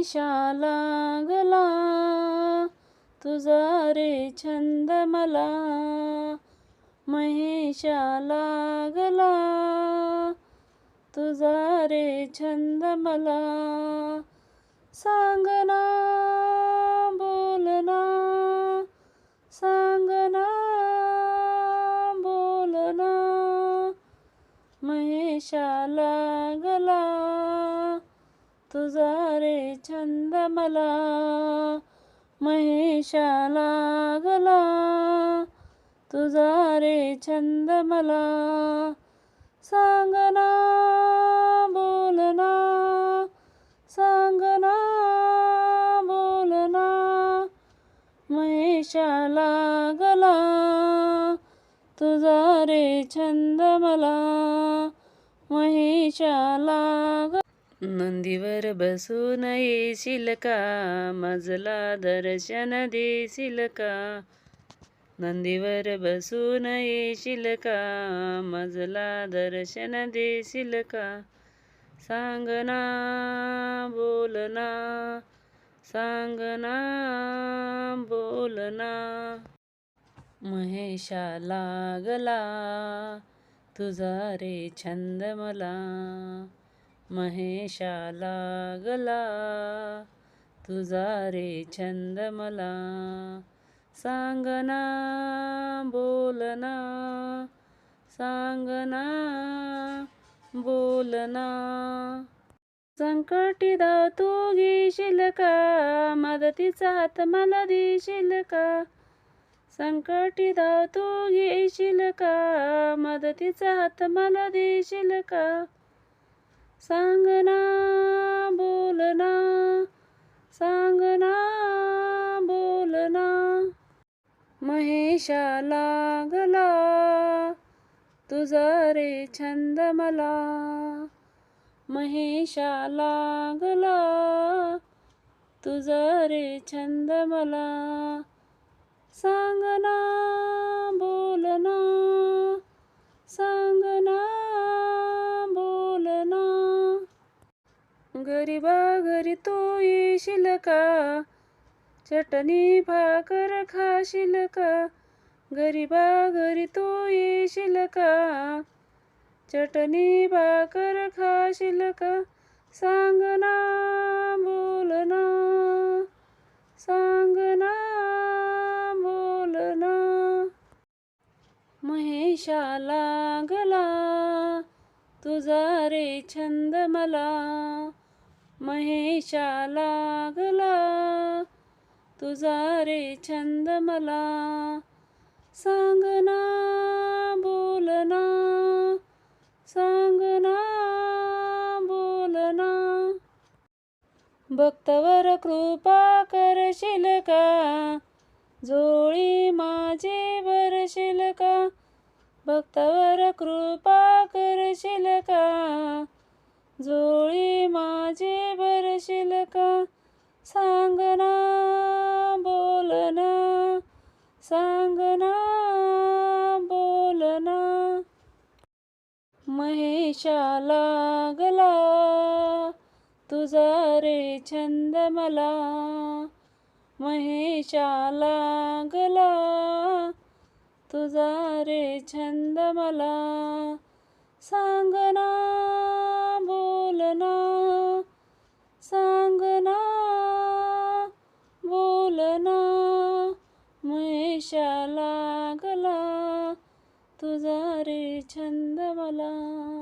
निशा लागला तुझा रे छंद मला. महेशा लागला तुझा रे छंद मला. सांगना बोलना सांगना बोलना महेशा लागला तुझा रे छंद मला महेशा लागला. तुझा रे छंद मला सांगना बोलना सांगना बोलना महेशा लागला. तुझा रे छंद मला महेशा लाग नंदीवर बसून येशील का? मजला दर्शन देशील का? नंदीवर बसून येशील का? मजला दर्शन देशील का? सांगना बोलना सांगना बोलना महेशा लागला तुझा रे छंद मला. महेशा लागला. तुझा रे छंद मला सांगना बोलना सांगना बोलना संकटी धाव तू घेशील का? मदतीचा हात मला देशील का? संकटी धाव तू घेशील का? मदतीचा हात मला देशील का? सांगना बोलना सांगना बोलना महेशा लागला तुझा रे छंद मला. महेशा लागला तुझा रे छंद मला. सांगना घरी घरी तू येशील का? चटणी भाकर खाशील का? घरी घरी तू येशील का? चटणी भाकर खाशील का? सांग ना बोल ना. सांग ना बोल ना. महेशा लागला तुझा रे छंद मला. महेशा लागला. तुझा रे छंद मला सांगना बोलना सांगना बोलना भक्तवर कृपा करशील का? जोळी माझी भरशील का? भक्तवर कृपा करशील का? जोळी माझे भरशील का? सांगना बोलना सांगना बोलना महेशा लागला तुझा रे छंद मला. महेशा लागला तुझा रे छंद मला. सांगना महेशा लागला. तुझा रे छंद मला